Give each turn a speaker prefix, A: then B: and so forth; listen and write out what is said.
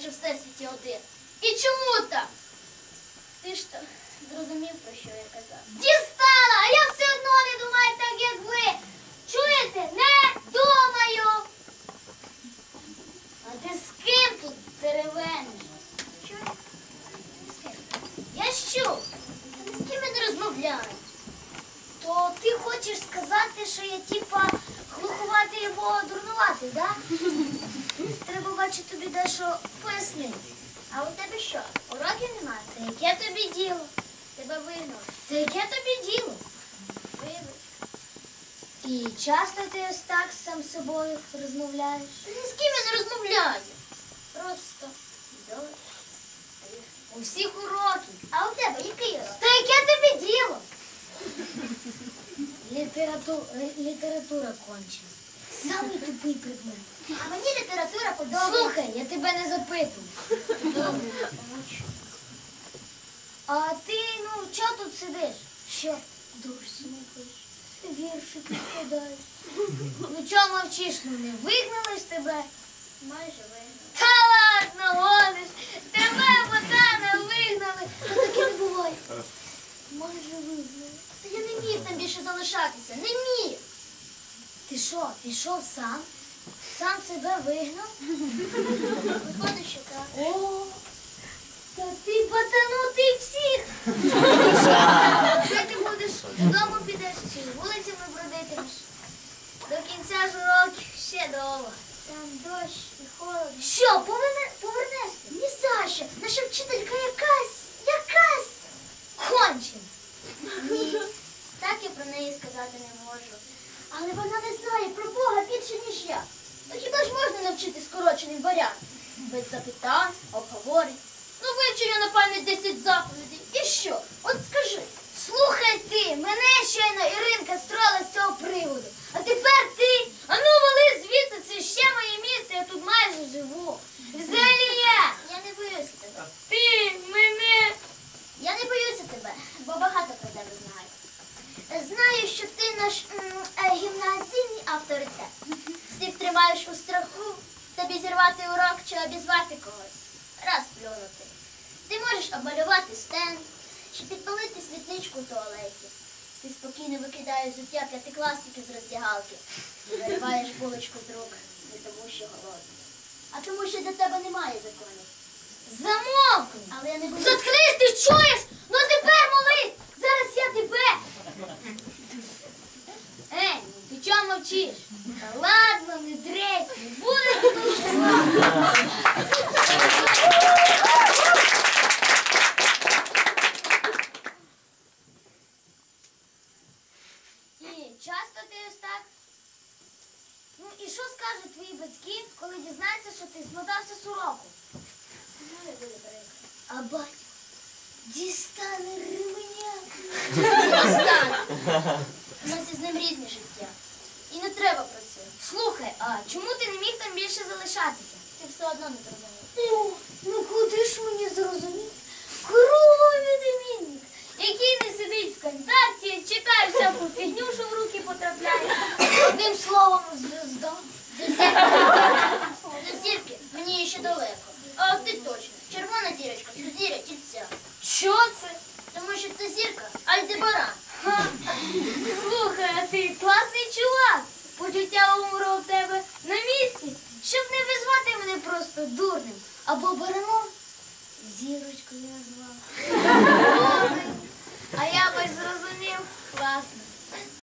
A: наче всесвіті один. І чому так? Ти ж то зрозумів, про що я казав. Дістала! А я все одно не думаю так, як ви. Чуєте? Не думаю. А ти з ким тут теревениш? Що? З ким? Я що? Та З ким я не розмовляю? То ти хочеш сказати, що я типа глуховатий або дурнуватий, да? Треба бачити тобі дещо пояснити. А у тебе що? Уроків немає? Та яке тобі діло? Тебе вигнали. Та яке тобі діло? Вибач. І часто ти ось так сам з собою розмовляєш? Ні з ким я не розмовляю. Просто дощ. У всіх уроків. А у тебе який урок? Та яке тобі діло? Література, література кончена. Самий тупий предмет. А мені література подобається. Слухай, я тебе не запитую. А ти, ну, чого тут сидиш? Що? Душ слухаєш, віршики складаєш. Ну чого мовчиш? Ну не вигнали ж тебе? Майже вигнали. Та ладно, гониш. Тебе ботана вигнали. Та таке не буває. Майже вигнали. Та я не міг там більше залишатися. Не міг. Ти що, пішов сам? Сам себе вигнав? Виходить, що так. О, та ти потонути всіх. Де ти будеш? Додому підеш чи вулицями бродитимеш? До кінця ж уроків ще довго. Там дощ і холодно. Що, поверне, повернешся? Ні за що. Наша вчителька якась, якась кончена. Ні, так я про неї сказати не можу. Але вона не більше, ніж я. То хіба ж можна навчити скорочений варіант? Без запитань, обговорень. Ну вивчу я на пам'ять 10 заповідей. І що? От скажи. Слухай ти, мене щойно Іринка строїла з цього приводу. А тепер ти. А ну вали звідси, це ще моє місце, я тут майже живу. Взагалі я. Я не боюся тебе. Ти мене. Я не боюся тебе, бо багато про тебе знаю. Знаю, що ти наш м, е, гімназійний авторитет. Тримаєш у страху, тобі зірвати урок чи обізвати когось. Раз плюнути. Ти можеш обмалювати стенд чи підпалити світличку в туалеті. Ти спокійно викидаєш взуття п'ятикласників з роздягалки і вириваєш булочку з рук, не тому що голодний. А тому що для тебе немає законів. Замовкни! Але я не буду. Заткнись, ти чуєш? Ну тепер молись! Зараз я тебе. Ей, ти чого мовчиш? Та ладно, не дрейф, не буде дуже часто ти ось так? Ну і що скажуть твої батьки, коли дізнаються, що ти змотався з уроку? А батько дістане ременя. Дістане. У нас із ним різні життя. І не треба про це. Слухай, а чому ти не міг там більше залишатися? Ти все одно не зрозумів. Ну, ну куди ж мені зрозуміти? Крововий відмінник, який не сидить в контакті, читає всяку фігню, що в руки потрапляє. Одним словом, звезда. До зірки. Мені ще далеко. А ти точно. Червона зірочка, сузір'я тільця. Що це? Тому що це зірка Альдебаран. Ха. Слухай, а ти класний чувак. Почуття умру в тебе на місці, щоб не визвати мене просто дурним або бараном. Зірочкою назвав. А я би зрозумів. Класно.